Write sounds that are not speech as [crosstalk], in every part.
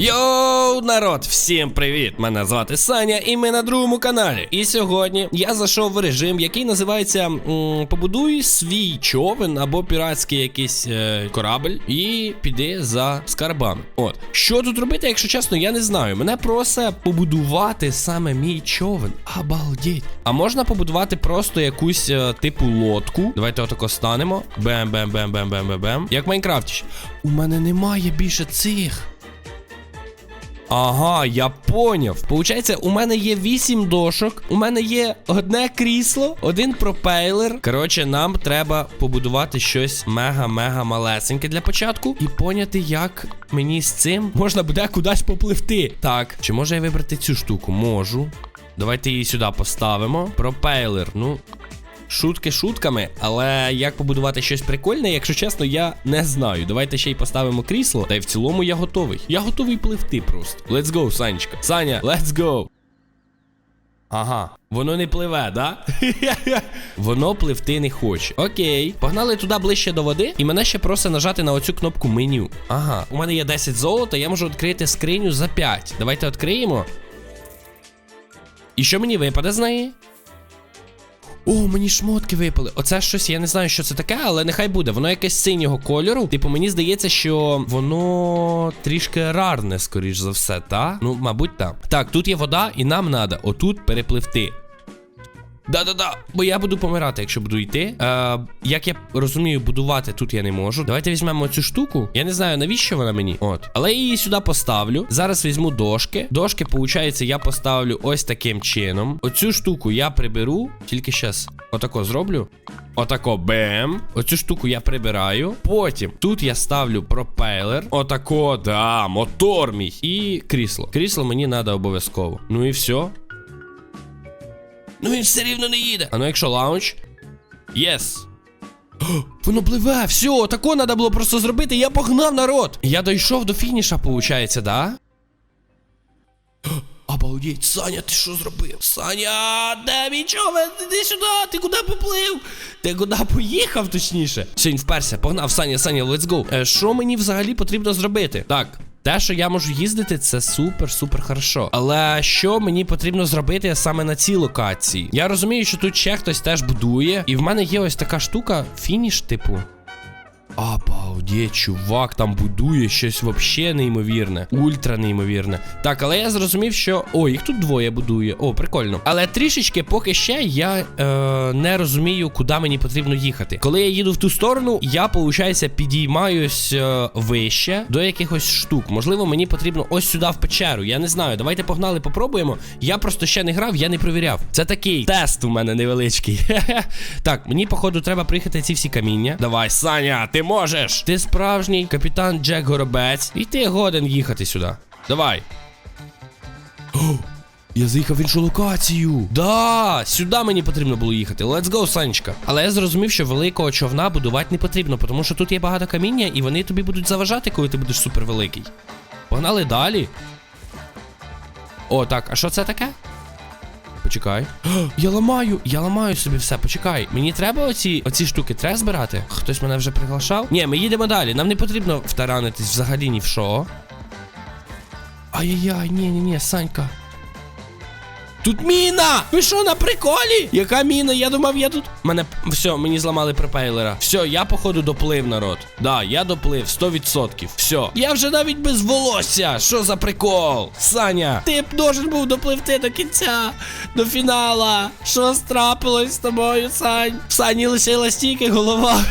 Йоу, народ, всім привіт! Мене звати Саня, і ми на другому каналі. І сьогодні я зайшов в режим, який називається м, Побудуй свій човен або піратський якийсь е, корабль, і піди за скарбами. От що тут робити, якщо чесно, я не знаю. Мене просить побудувати саме мій човен. Обалдеть. А можна побудувати просто якусь е, типу лодку. Давайте отако станемо. бем бем бем бем бем бем бем Як в Майнкрафті. У мене немає більше цих. Ага, я поняв. Получається, у мене є 8 дошок, у мене є одне крісло, один пропейлер. Коротше, нам треба побудувати щось мега-мега малесеньке для початку і поняти, як мені з цим можна буде кудись попливти. Так, чи можу я вибрати цю штуку? Можу. Давайте її сюди поставимо. Пропейлер, ну. Шутки шутками, але як побудувати щось прикольне, якщо чесно, я не знаю. Давайте ще й поставимо крісло. Та й в цілому я готовий. Я готовий пливти просто. Let's go, Санечка. Саня, let's go. Ага, воно не пливе, да? [laughs] воно пливти не хоче. Окей. Погнали туди ближче до води, і мене ще просить нажати на оцю кнопку меню. Ага, у мене є 10 золота, я можу відкрити скриню за 5. Давайте відкриємо. І що мені випаде з неї? О, мені шмотки випали. Оце щось, я не знаю, що це таке, але нехай буде. Воно якесь синього кольору. Типу, мені здається, що воно трішки рарне, скоріш за все, та? Ну, мабуть, так. Так, тут є вода, і нам треба отут перепливти. Да-да-да, бо я буду помирати, якщо буду йти. Е, як я розумію, будувати тут я не можу. Давайте візьмемо цю штуку. Я не знаю, навіщо вона мені. От. Але я її сюди поставлю. Зараз візьму дошки. Дошки, виходить, я поставлю ось таким чином. Оцю штуку я приберу. Тільки щас отако зроблю. Отако бем. Оцю штуку я прибираю. Потім тут я ставлю пропелер. Отако, да, мотор мій. І крісло. Крісло мені треба обов'язково. Ну і все. Ну він все рівно не їде. А ну якщо лаунч. Єс. Воно пливе, все, тако треба було просто зробити. Я погнав народ. Я дійшов до фініша, виходить, да? [gasps] Обалдеть, Саня, ти що зробив? Саня, де мій човен? Іди сюди, ти куди поплив? Ти куди поїхав, точніше? Все, він вперся, погнав, Саня, Саня, let's go. Е, що мені взагалі потрібно зробити? Так, те, що я можу їздити, це супер, супер хорошо. Але що мені потрібно зробити саме на цій локації? Я розумію, що тут ще хтось теж будує, і в мене є ось така штука, фініш, типу. Обалдеть, чувак там будує щось вообще неймовірне. Ультра неймовірне. Так, але я зрозумів, що. О, їх тут двоє будує. О, прикольно. Але трішечки, поки ще я е, не розумію, куди мені потрібно їхати. Коли я їду в ту сторону, я, виходить, підіймаюсь е, вище до якихось штук. Можливо, мені потрібно ось сюди в печеру. Я не знаю. Давайте погнали, попробуємо. Я просто ще не грав, я не провіряв. Це такий тест у мене невеличкий. [laughs] так, мені, походу, треба приїхати ці всі каміння. Давай, Саня, ти можеш. Ти справжній капітан Джек Горобець. І ти годен їхати сюди. Давай. О, я заїхав в іншу локацію. Да, сюди мені потрібно було їхати. Let's go, Санечка. Але я зрозумів, що великого човна будувати не потрібно, тому що тут є багато каміння, і вони тобі будуть заважати, коли ти будеш супервеликий. Погнали далі. О, так, а що це таке? Почекай. [gasps] Я ламаю, я ламаю собі все. Почекай. Мені треба оці, оці штуки треба збирати? Хтось мене вже приглашав? Ні, ми їдемо далі. Нам не потрібно втаранитись взагалі ні в що. Ай-яй-яй, ні, ні, ні, Санька. Тут міна! Ви що на приколі? Яка міна? Я думав, я тут. Мене. Все, мені зламали пропейлера. Все, я, походу, доплив, народ. Да, я доплив 100%. Все. Я вже навіть без волосся. Що за прикол? Саня, ти б должен був допливти до кінця, до фінала. Що страпилось з тобою, Сань? В Сані лишилась тільки голова.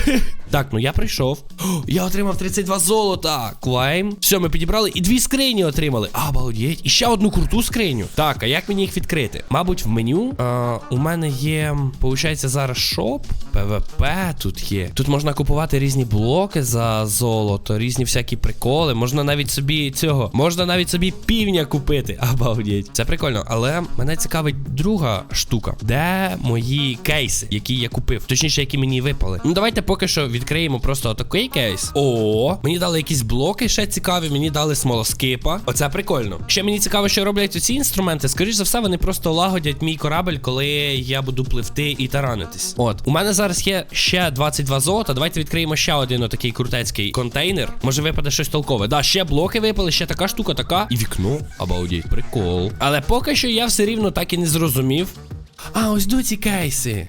Так, ну я прийшов. О, я отримав 32 золота. Клайм. Все, ми підібрали і дві скрині отримали. Обалдеть. І ще одну круту скриню. Так, а як мені їх відкрити? Мабуть, в меню. А, у мене є, виходить, зараз шоп. ПВП тут є. Тут можна купувати різні блоки за золото, різні всякі приколи. Можна навіть собі цього. Можна навіть собі півня купити. [laughs] Обалдеть. Це прикольно. Але мене цікавить друга штука. Де мої кейси, які я купив? Точніше, які мені випали. Ну, давайте поки що відкриємо просто отакий кейс. О, мені дали якісь блоки ще цікаві, мені дали смолоскипа. Оце прикольно. Ще мені цікаво, що роблять оці інструменти. Скоріш за все, вони просто лагодять мій корабель, коли я буду пливти і таранитись. От, у мене зараз є ще 22 золота. Давайте відкриємо ще один отакий крутецький контейнер. Може випаде щось толкове. Да, ще блоки випали, ще така штука, така. І вікно. Обалдіть, прикол. Але поки що я все рівно так і не зрозумів. А, ось до ці кейси.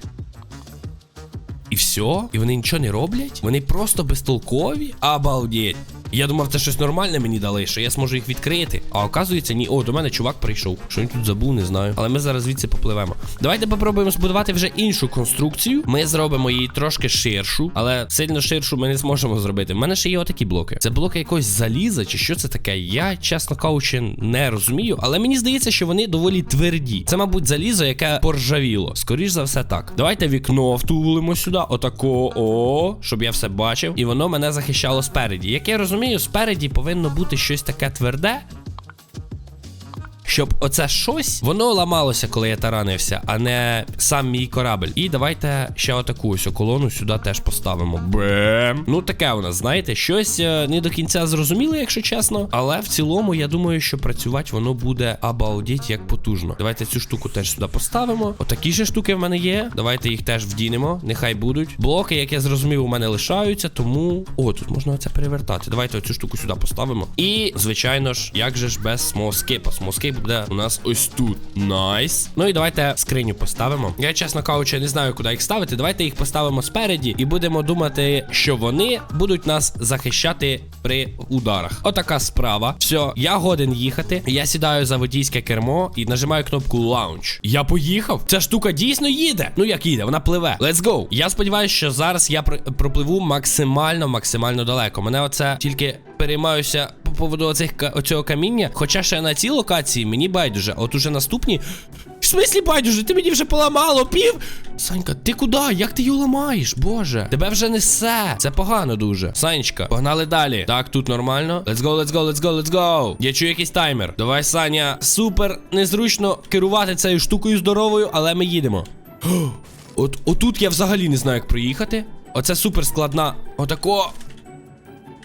Все? І вони нічого не роблять? Вони просто безтолкові? Обалдеть. Я думав, це щось нормальне мені дали, що я зможу їх відкрити. А оказується, ні. О, до мене чувак прийшов. Що він тут забув, не знаю. Але ми зараз звідси попливемо. Давайте попробуємо збудувати вже іншу конструкцію. Ми зробимо її трошки ширшу, але сильно ширшу ми не зможемо зробити. У мене ще є отакі блоки. Це блоки якогось заліза, чи що це таке? Я, чесно кажучи, не розумію. Але мені здається, що вони доволі тверді. Це, мабуть, залізо, яке поржавіло. Скоріш за все так. Давайте вікно втулимо сюди. Отако, о, щоб я все бачив. І воно мене захищало спереді. Як я розумію, спереді повинно бути щось таке тверде. Щоб оце щось воно ламалося, коли я таранився, а не сам мій корабель. І давайте ще отаку ось колону сюди теж поставимо. Бем. Ну таке у нас, знаєте, щось е, не до кінця зрозуміло, якщо чесно. Але в цілому, я думаю, що працювати воно буде обалдіть як потужно. Давайте цю штуку теж сюди поставимо. Отакі же штуки в мене є. Давайте їх теж вдінемо. Нехай будуть. Блоки, як я зрозумів, у мене лишаються, тому. О, тут можна оце перевертати. Давайте оцю штуку сюди поставимо. І, звичайно ж, як же ж без смоскипа. Смоскип буде у нас ось тут. Найс. Ну і давайте скриню поставимо. Я, чесно кажучи, не знаю, куди їх ставити. Давайте їх поставимо спереді і будемо думати, що вони будуть нас захищати при ударах. Отака справа. Все, я годен їхати. Я сідаю за водійське кермо і нажимаю кнопку лаунч. Я поїхав. Ця штука дійсно їде. Ну як їде, вона пливе. Let's go. Я сподіваюся, що зараз я пр- пропливу максимально, максимально далеко. Мене оце тільки переймаюся поводу оцих оцього каміння. Хоча ще на цій локації мені байдуже. От уже наступні. В смислі байдуже, ти мені вже поламало пів. Санька, ти куди? Як ти його ламаєш? Боже, тебе вже несе. Це погано дуже. Санечка, погнали далі. Так, тут нормально. Let's go, let's go, let's go, let's go. Я чую якийсь таймер. Давай, Саня, супер незручно керувати цією штукою здоровою, але ми їдемо. [gasps] От отут я взагалі не знаю, як проїхати. Оце супер складна. Отако.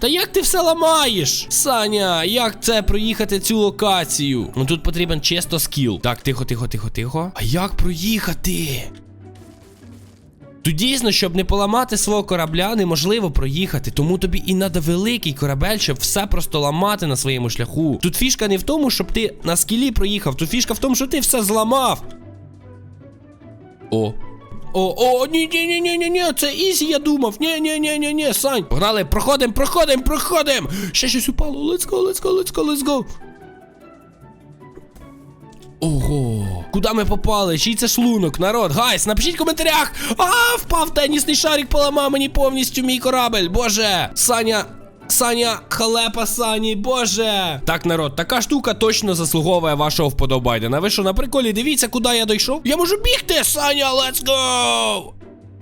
Та як ти все ламаєш? Саня, як це проїхати цю локацію? Ну тут потрібен чисто скіл. Так, тихо, тихо, тихо, тихо. А як проїхати? Тут дійсно, щоб не поламати свого корабля, неможливо проїхати. Тому тобі і треба великий корабель, щоб все просто ламати на своєму шляху. Тут фішка не в тому, щоб ти на скілі проїхав. Тут фішка в тому, що ти все зламав. О. О, о, ні, ні, ні, ні, ні, ні, це ізі, я думав. Ні, ні, ні, ні, ні, Сань. Погнали, проходим, проходим, проходим. Ще щось упало. Let's go, let's go, let's go, let's go. Ого, куди ми попали? Чий це шлунок, народ? Гайс, напишіть в коментарях. А, впав тенісний шарик, поламав мені повністю мій корабель. Боже, Саня. Саня, халепа Сані, боже. Так, народ, така штука точно заслуговує вашого вподобайдена. Ви що, на приколі, дивіться, куди я дійшов? Я можу бігти, Саня, let's go!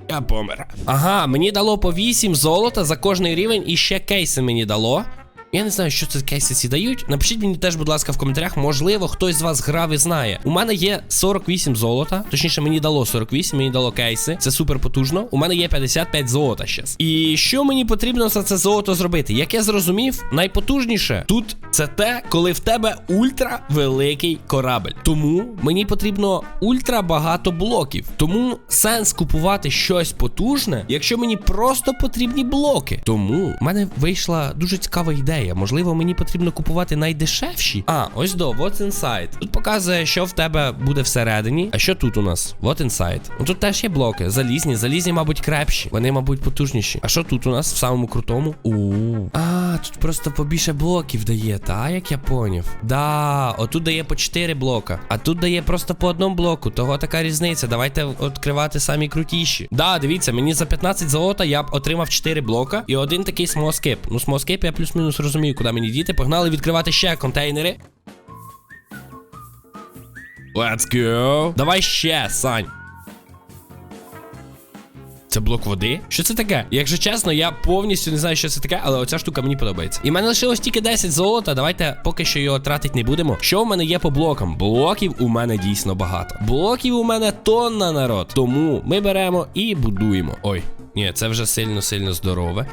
Я помер. Ага, мені дало по 8 золота за кожний рівень і ще кейси мені дало. Я не знаю, що це кейси ці дають. Напишіть мені теж, будь ласка, в коментарях. Можливо, хтось з вас грав і знає. У мене є 48 золота. Точніше, мені дало 48, мені дало кейси. Це супер потужно. У мене є 55 золота щас. І що мені потрібно за це золото зробити? Як я зрозумів, найпотужніше тут це те, коли в тебе ультра великий корабель. Тому мені потрібно ультра багато блоків. Тому сенс купувати щось потужне, якщо мені просто потрібні блоки. Тому в мене вийшла дуже цікава ідея. Можливо, мені потрібно купувати найдешевші. А, ось до, what's inside. Тут показує, що в тебе буде всередині. А що тут у нас? What inside. Ну тут теж є блоки. Залізні, залізні, мабуть, крепші. Вони, мабуть, потужніші. А що тут у нас в самому крутому? У. А, тут просто побільше блоків дає, та як я поняв. Да, отут дає по 4 блока. А тут дає просто по одному блоку. Того така різниця. Давайте відкривати самі крутіші. Да, дивіться, мені за 15 золота я б отримав 4 блока і один такий смоскип. Ну, смоскип я плюс-мінус розумію, куди мені діти. Погнали відкривати ще контейнери. Let's go. Давай ще, Сань. Це блок води? Що це таке? Якщо чесно, я повністю не знаю, що це таке, але оця штука мені подобається. І в мене лишилось тільки 10 золота. Давайте поки що його тратити не будемо. Що в мене є по блокам? Блоків у мене дійсно багато. Блоків у мене тонна народ. Тому ми беремо і будуємо. Ой. Ні, це вже сильно-сильно здорове.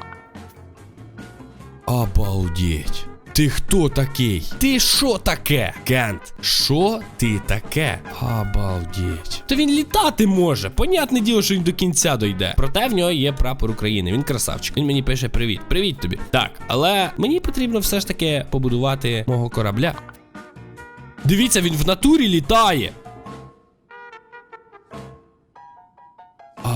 Обалдеть. Ти хто такий? Ти що таке? Кент, що ти таке? Обалдеть. То він літати може. Понятне діло, що він до кінця дойде. Проте в нього є прапор України. Він красавчик. Він мені пише привіт. Привіт тобі. Так, але мені потрібно все ж таки побудувати мого корабля. Дивіться, він в натурі літає.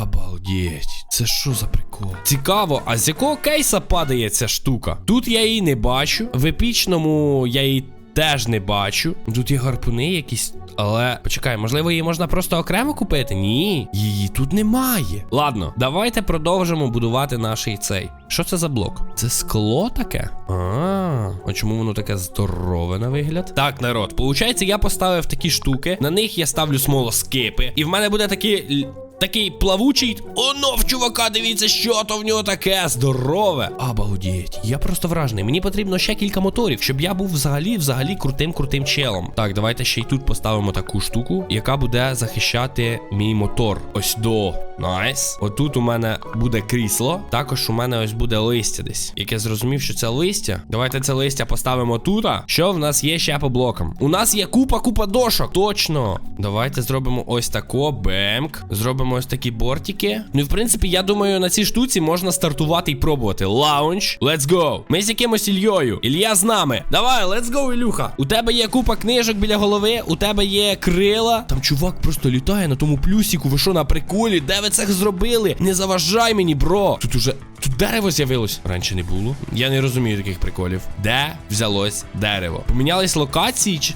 Обалдеть, це що за прикол? Цікаво, а з якого кейса падає ця штука? Тут я її не бачу. В епічному я її теж не бачу. Тут є гарпуни якісь. Але почекай, можливо, її можна просто окремо купити? Ні, її тут немає. Ладно, давайте продовжимо будувати наш цей. Що це за блок? Це скло таке? А, а чому воно таке здорове на вигляд? Так, народ, получається, я поставив такі штуки. На них я ставлю смолоскипи. І в мене буде такий. Такий плавучий. Оно в чувака, дивіться, що то в нього таке здорове. Обалдеть. Я просто вражений. Мені потрібно ще кілька моторів, щоб я був взагалі, взагалі крутим крутим челом. Так, давайте ще й тут поставимо таку штуку, яка буде захищати мій мотор. Ось до. Найс. Отут у мене буде крісло. Також у мене ось буде листя десь. Як я зрозумів, що це листя. Давайте це листя поставимо тут. Що в нас є ще по блокам? У нас є купа, купа дошок. Точно. Давайте зробимо ось тако. Бемк. Зробимо ось такі бортики. Ну і в принципі, я думаю, на цій штуці можна стартувати і пробувати. Лаунч. Let's go. Ми з якимось Ільйою. Ілья з нами. Давай, let's go, Ілюха. У тебе є купа книжок біля голови, у тебе є крила. Там чувак просто літає на тому плюсіку. Ви що на приколі? Де ви це зробили? Не заважай мені, бро. Тут уже. Тут дерево з'явилось. Раніше не було. Я не розумію таких приколів. Де взялось дерево? Помінялись локації чи.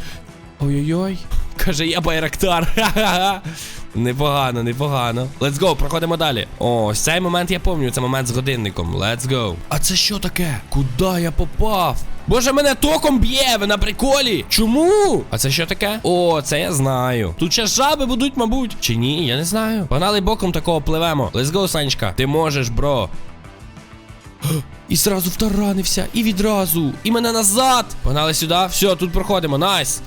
Ой-ой-ой. Каже, я байрактар. [laughs] Ха-ха-ха. Непогано, непогано. Let's go, проходимо далі. О, цей момент я пам'ятаю, це момент з годинником. Let's go. А це що таке? Куди я попав? Боже, мене током б'є, ви на приколі. Чому? А це що таке? О, це я знаю. Тут ще жаби будуть, мабуть. Чи ні, я не знаю. Погнали боком такого пливемо. Let's go, Санечка. Ти можеш, бро. [gasps] І зразу втаранився, і відразу, і мене назад. Погнали сюди. Все, тут проходимо. Найс.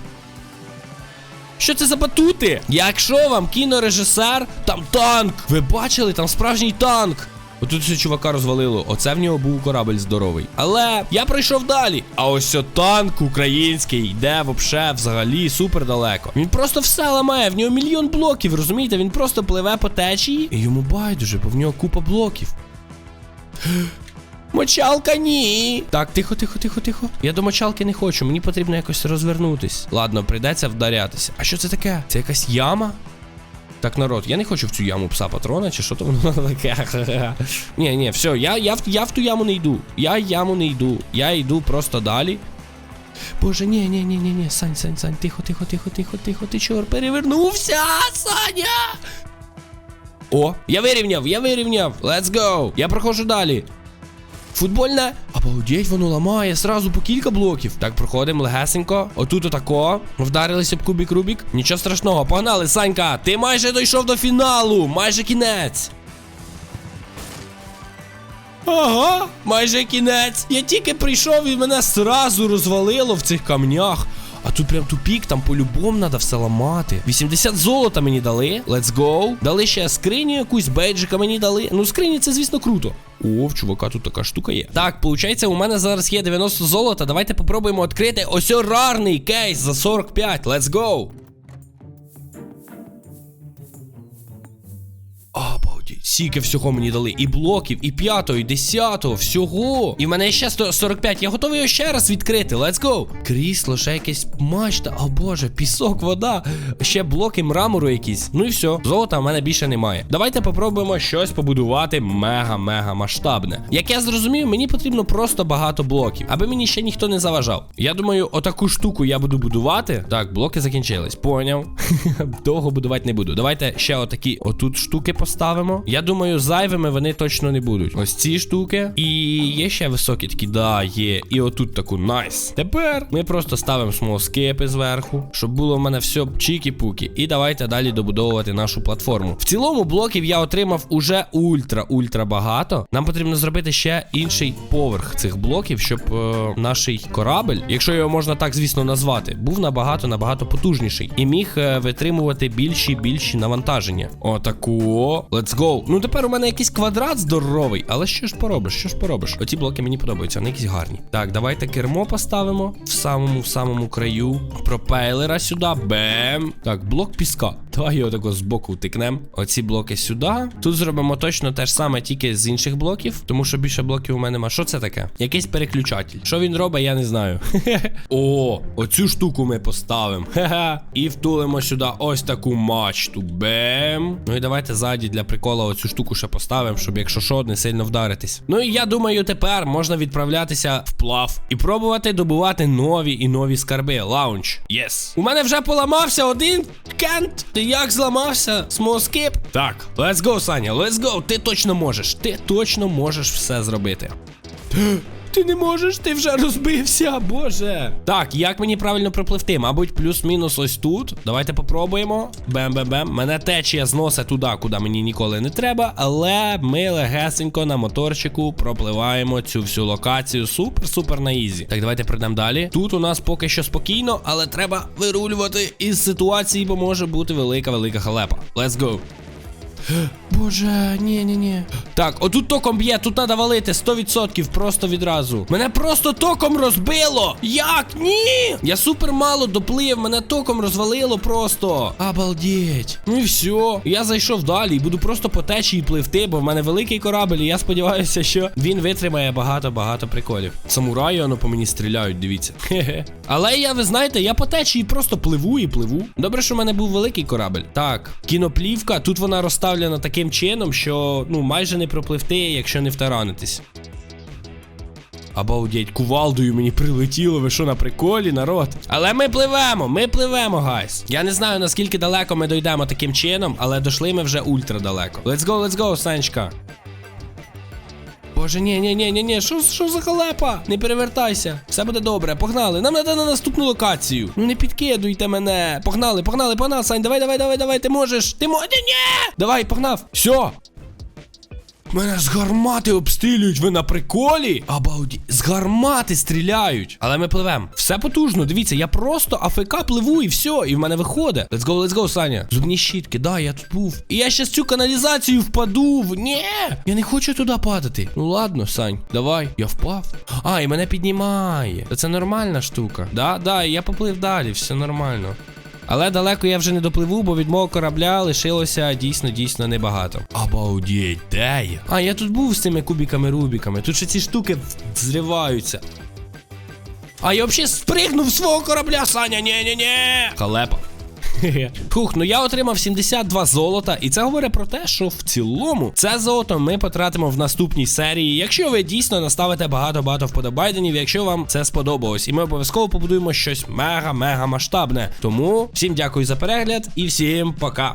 Що це за батути? Якщо вам кінорежисер, там танк. Ви бачили, там справжній танк. Отут все чувака розвалило. Оце в нього був корабль здоровий. Але я пройшов далі. А ось о танк український йде вообще взагалі супер далеко. Він просто все ламає, в нього мільйон блоків, розумієте? Він просто пливе по течії. І йому байдуже, бо в нього купа блоків. Мочалка ні. Так, тихо, тихо, тихо, тихо. Я до мочалки не хочу, мені потрібно якось розвернутись. Ладно, прийдеться вдарятися. А що це таке? Це якась яма? Так, народ, я не хочу в цю яму пса патрона, чи що то воно таке. Ні, ні, все, я, я, в- я в ту яму не йду. Я яму не йду. Я йду просто далі. Боже, ні, ні, ні, ні, ні, Сань, Сань, Сань, тихо, тихо, тихо, тихо, тихо, ти чор перевернувся, Саня! О, я вирівняв, я вирівняв. Let's go. Я проходжу далі. Футбольне. Обалдеть, воно ламає сразу по кілька блоків. Так, проходимо легесенько. Отут отако. Вдарилися б кубік Рубік. Нічого страшного. Погнали, Санька. Ти майже дійшов до фіналу. Майже кінець. Ага, майже кінець. Я тільки прийшов і мене сразу розвалило в цих камнях. А тут прям тупік, там по-любому треба все ламати. 80 золота мені дали. Let's go. Дали ще скриню якусь, бейджика мені дали. Ну, скрині це, звісно, круто. О, в чувака тут така штука є. Так, виходить, у мене зараз є 90 золота. Давайте попробуємо відкрити ось рарний кейс за 45. Let's go. Сіки всього мені дали. І блоків, і п'ятого, і десятого, всього. І в мене ще 100 45. Я готовий його ще раз відкрити. Let's go. Крісло, ще якесь мачта. О боже, пісок, вода. Ще блоки мрамору якісь. Ну і все. Золота в мене більше немає. Давайте попробуємо щось побудувати мега-мега масштабне. Як я зрозумів, мені потрібно просто багато блоків, аби мені ще ніхто не заважав. Я думаю, отаку штуку я буду будувати. Так, блоки закінчились. Поняв. [laughs] Довго будувати не буду. Давайте ще отакі отут штуки поставимо. Я думаю, зайвими вони точно не будуть. Ось ці штуки. І є ще високі такі, да, є. І отут таку найс. Тепер ми просто ставимо смолскипи зверху, щоб було в мене все чікі-пукі. І давайте далі добудовувати нашу платформу. В цілому блоків я отримав уже ультра-ультра багато. Нам потрібно зробити ще інший поверх цих блоків, щоб е, наш корабель, якщо його можна так, звісно, назвати, був набагато набагато потужніший і міг е, витримувати більші більші навантаження. Отаку. Let's go. Ну тепер у мене якийсь квадрат здоровий, але що ж поробиш, що ж поробиш? Оці блоки мені подобаються, вони якісь гарні. Так, давайте кермо поставимо в самому в самому краю. Пропейлера сюди. Бем. Так, блок піска. Давай його тако збоку втикнем. Оці блоки сюди. Тут зробимо точно те ж саме, тільки з інших блоків, тому що більше блоків у мене нема. Що це таке? Якийсь переключатель. Що він робить, я не знаю. [laughs] О, оцю штуку ми поставимо. [laughs] І втулимо сюди ось таку мачту. Бем. Ну і давайте ззаді для прикола оцю штуку ще поставимо, щоб якщо що, не сильно вдаритись. Ну і я думаю, тепер можна відправлятися в плав і пробувати добувати нові і нові скарби. Лаунч. Єс. У мене вже поламався один кент. Ти як зламався? Смоскіп? Так, let's go, Саня, let's go. Ти точно можеш. Ти точно можеш все зробити. [gasps] Ти не можеш, ти вже розбився, боже. Так, як мені правильно пропливти? Мабуть, плюс-мінус ось тут. Давайте попробуємо. Бем-бем-бем. Мене течія зносить туди, куди мені ніколи не треба. Але ми легесенько на моторчику пропливаємо цю всю локацію. Супер-супер на ізі. Так, давайте пройдемо далі. Тут у нас поки що спокійно, але треба вирулювати із ситуації, бо може бути велика-велика халепа. Let's go. Боже, ні, ні, ні. Так, отут током б'є, тут треба валити 100% просто відразу. Мене просто током розбило. Як? Ні! Я супер мало доплив, мене током розвалило просто. Обалдеть. Ну і все. Я зайшов далі і буду просто по течії пливти, бо в мене великий корабель, і я сподіваюся, що він витримає багато-багато приколів. Самураї, воно по мені стріляють, дивіться. Хе-хе. Але я, ви знаєте, я по течії просто пливу і пливу. Добре, що в мене був великий корабель. Так, кіноплівка, тут вона розставлена таким чином, що ну майже не пропливти, якщо не втаранитись. Обалдеть, кувалдою мені прилетіло, ви що на приколі, народ? Але ми пливемо, ми пливемо, гайс. Я не знаю наскільки далеко ми дійдемо таким чином, але дійшли ми вже ультра далеко. Let's go, let's go, Санечка. Боже, ні, ні, ні, ні, ні, що, що за халепа? Не перевертайся. Все буде добре. Погнали. Нам треба на наступну локацію. Ну не підкидуйте мене. Погнали, погнали, погнали, Сань. Давай, давай, давай, давай. Ти можеш. Ти можеш. Ні! Давай, погнав. Все. Мене з гармати обстрілюють, ви на приколі? Абауді, з гармати стріляють. Але ми пливемо. Все потужно. Дивіться, я просто АФК пливу і все, і в мене виходить. Let's go, let's go, Саня. Зубні щітки, да, я тут був. І я щас цю каналізацію впаду. Ні, я не хочу туди падати. Ну ладно, Сань, давай. Я впав. А, і мене піднімає. Це нормальна штука. Да, да, я поплив далі, все нормально. Але далеко я вже не допливу, бо від мого корабля лишилося дійсно дійсно небагато. Обалдіть, де я? А, я тут був з цими кубіками-рубіками. Тут ще ці штуки зриваються. А я взагалі спригнув з свого корабля, Саня, ні-ні-ні. Халепа. [laughs] Фух, ну я отримав 72 золота, і це говорить про те, що в цілому це золото ми потратимо в наступній серії. Якщо ви дійсно наставите багато-багато вподобайденів, якщо вам це сподобалось, і ми обов'язково побудуємо щось мега-мега масштабне. Тому всім дякую за перегляд і всім пока.